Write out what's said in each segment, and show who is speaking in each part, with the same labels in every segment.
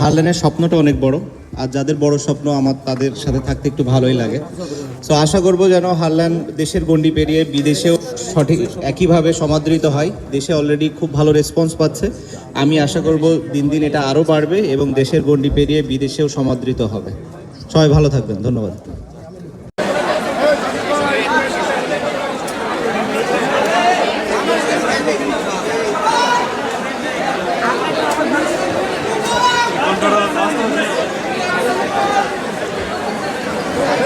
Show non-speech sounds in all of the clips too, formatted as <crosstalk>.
Speaker 1: হারলেনের স্বপ্নটা অনেক বড়। আর যাদের বড় স্বপ্ন আমার তাদের সাথে থাকতে একটু ভালোই লাগে। সো আশা করব যেন হারলেন দেশের গণ্ডি পেরিয়ে বিদেশেও সঠিক একইভাবে সমাদৃত হয়। দেশে অলরেডি খুব ভালো রেসপন্স পাচ্ছে। আমি আশা করব দিন দিন এটা আরও বাড়বে এবং দেশের গণ্ডি পেরিয়ে বিদেশেও সমাদৃত হবে। সবাই ভালো থাকবেন। ধন্যবাদ।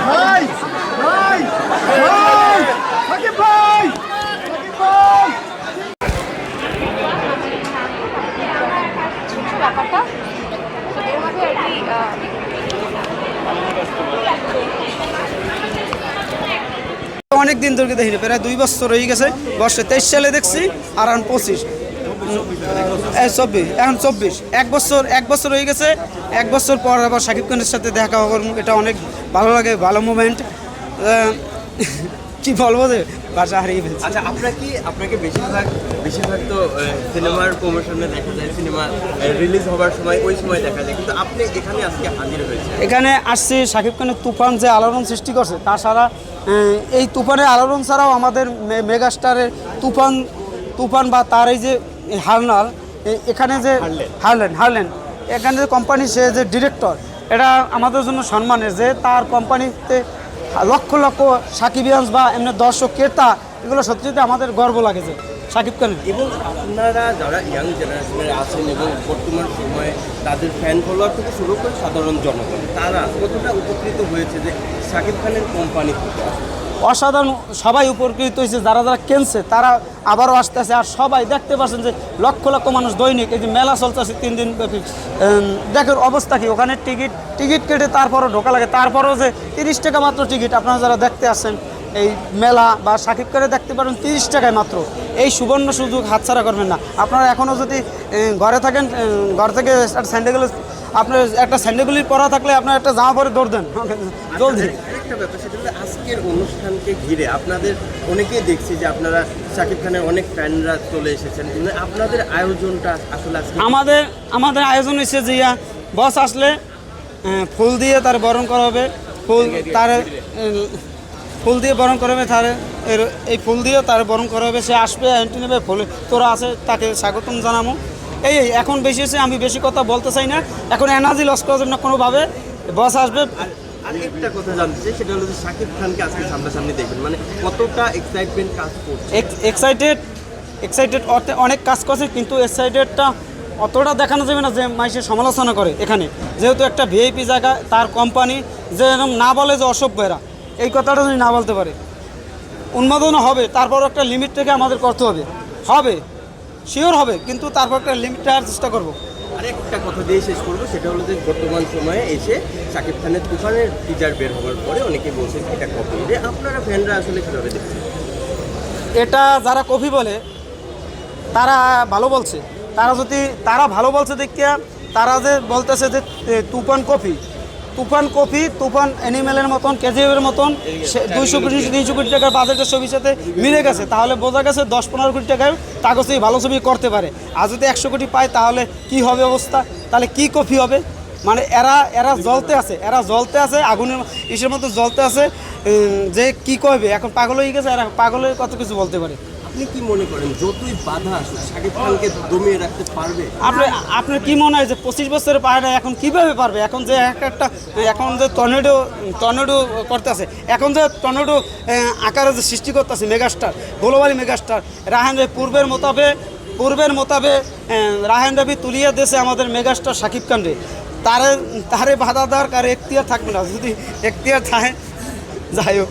Speaker 2: ভাই ভাই ভাই সাকিব ভাই সাকিব ভাই
Speaker 3: ছোট্ট ব্যাপারটা তো এর মধ্যে আর কি আহ,
Speaker 4: অনেক দিন ধরে দেখিনি প্রায় দুই বছর হয়ে গেছে বর্ষে তেইশ সালে দেখছি আর এখন পঁচিশ। চব্বিশ এখন চব্বিশ। এক বছর এক বছর হয়ে গেছে এক বছর পর আবার সাকিব খানের সাথে দেখা হওয়ার এটা অনেক ভালো লাগে ভালো মুমেন্ট কি বলব যে ভাষা হারিয়ে ফেলছি।
Speaker 5: আচ্ছা আপনার কি আপনাকে বেশিরভাগ বেশিরভাগ তো সিনেমার প্রমোশনে দেখা যায় সিনেমা রিলিজ হবার সময় ওই সময় দেখা যায় কিন্তু আপনি এখানে আজকে হাজির হয়েছে
Speaker 4: এখানে আসছি সাকিব খানের তুফান যে আলোড়ন সৃষ্টি করছে তাছাড়া এই তুফানের আলোড়ন ছাড়াও আমাদের মেগাস্টারের তুফান তুফান বা তার এই যে হারনাল এখানে যে হারলেন। হারলেন এখানে যে কোম্পানি সে যে ডিরেক্টর এটা আমাদের জন্য সম্মানের যে তার কোম্পানিতে লক্ষ লক্ষ সাকিবিয়ান্স বা এমনি দর্শক ক্রেতা এগুলো সত্যি আমাদের গর্ব লাগে যে। সাকিব খান।
Speaker 5: এবং আপনারা যারা ইয়াং জেনারেশনের আছেন এবং বর্তমান সময়ে তাদের ফ্যান ফলোয়ার থেকে শুরু করে সাধারণ জনগণ তারা কতটা উপকৃত হয়েছে যে শাকিব খানের কোম্পানি থেকে
Speaker 4: অসাধারণ সবাই উপকৃত হয়েছে যারা যারা কেনছে তারা আবারও আসতেছে আর সবাই দেখতে পাচ্ছেন যে লক্ষ লক্ষ মানুষ দৈনিক এই যে মেলা চলতেছে তিন দিন ব্যাপী। দেখেন অবস্থা কি ওখানে টিকিট টিকিট কেটে তারপরও ঢোকা লাগে তারপরও যে তিরিশ টাকা মাত্র টিকিট আপনারা যারা দেখতে আসছেন এই মেলা বা সাকিব করে দেখতে পারেন তিরিশ টাকায় মাত্র। এই সুবর্ণ সুযোগ হাতছাড়া করবেন না। আপনারা এখনও যদি ঘরে থাকেন ঘর থেকে একটা স্যান্ডেল আপনার একটা স্যান্ডেলগুলি পরা থাকলে আপনার একটা জামা পরে দৌড় দেন। <laughs> জলদি।
Speaker 5: একটা ব্যাপার সেটা হলো আজকের অনুষ্ঠানকে ঘিরে আপনাদের অনেকেই দেখছি যে আপনারা শাকিব খানের অনেক ফ্যানরা চলে এসেছেন। আপনাদের আয়োজনটা আসলে
Speaker 4: আমাদের আমাদের আয়োজন হয়েছে যে ইয়া, বস আসলে ফুল দিয়ে তার বরণ করা হবে। ফুল তার ফুল দিয়ে বরণ করা হবে তার এর এই ফুল দিয়ে তার বরণ করা হবে সে আসবে এন্ট্রি নেবে ফুল তোরা আছে তাকে স্বাগতম জানাব এই এখন বেশি হয়েছে আমি বেশি কথা বলতে চাই না। এখন এনার্জি লস করার জন্য কোনোভাবে বস আসবে।
Speaker 5: আর একটা কথা জানতে চাই সেটা হলো যে শাকিব খানকে আজকে সামনাসামনি দেখবেন মানে কতটা এক্সাইটমেন্ট কাজ করছে।
Speaker 4: এক্সাইটেড এক্সাইটেড অনেক কাজ করছে কিন্তু এক্সাইটেডটা অতটা দেখানো যাবে না যে মাইসে সমালোচনা করে এখানে। যেহেতু একটা ভিআইপি জায়গা তার কোম্পানি যে এরকম না বলে যে অসভ্যরা। এই কথাটা যদি না বলতে পারে উন্মাদন হবে তারপর একটা লিমিট থেকে আমাদের করতে হবে। হবে শিওর হবে কিন্তু তারপর একটা লিমিট রাখার চেষ্টা করব।
Speaker 5: আরেকটা কথা দিয়ে শেষ করব সেটা হলো যে বর্তমান সময়ে এসে শাকিব খানের তুফানের টিজার বের হওয়ার পরে অনেকে বলছেন এটা কপি যে আপনারা ফ্যানরা আসলে কীভাবে দেখছেন?
Speaker 4: এটা যারা কপি বলে তারা ভালো বলছে। তারা যদি তারা ভালো বলছে দেখিয়া তারা যে বলতেছে যে তুফান কফি তুফান কফি তুফান অ্যানিমেলের মতন কেজিএফের মতন দুইশো কোটি তিনশো কোটি টাকার বাজেটের ছবির সাথে মিলে গেছে। তাহলে বোঝা গেছে দশ পনেরো কোটি টাকায় কাগজে ভালো ছবি করতে পারে। আর যদি একশো কোটি পায় তাহলে কি হবে অবস্থা? তাহলে কি কফি হবে? মানে এরা এরা জ্বলতে আছে এরা জ্বলতে আছে আগুনের ইসের মতো জ্বলতে আছে যে কি করবে এখন পাগল হয়ে গেছে এরা পাগলের কত কিছু বলতে পারে?
Speaker 5: আপনি কি মনে করেন যতই বাধা আসুক শাকিব খানকে দমিয়ে রাখতে পারবে?
Speaker 4: আপনি আপনার কি মনে হয় যে পঁচিশ বছরের পায়রা এখন কীভাবে পারবে? এখন যে এক একটা এখন যে টর্নেডো টর্নেডো করতেছে এখন যে টর্নেডো আকারে যে সৃষ্টি করতেছে megastar globally megastar Rahan Rabi পূর্বের মোতাবেক পূর্বের মোতাবেক রাহান রবি তুলিয়ে দেশে আমাদের মেগাস্টার সাকিব খানরে তারে তারে বাধা দেওয়ার কার এখতিয়ার থাকবে না। যদি এখতিয়ার থাকে যাই হোক।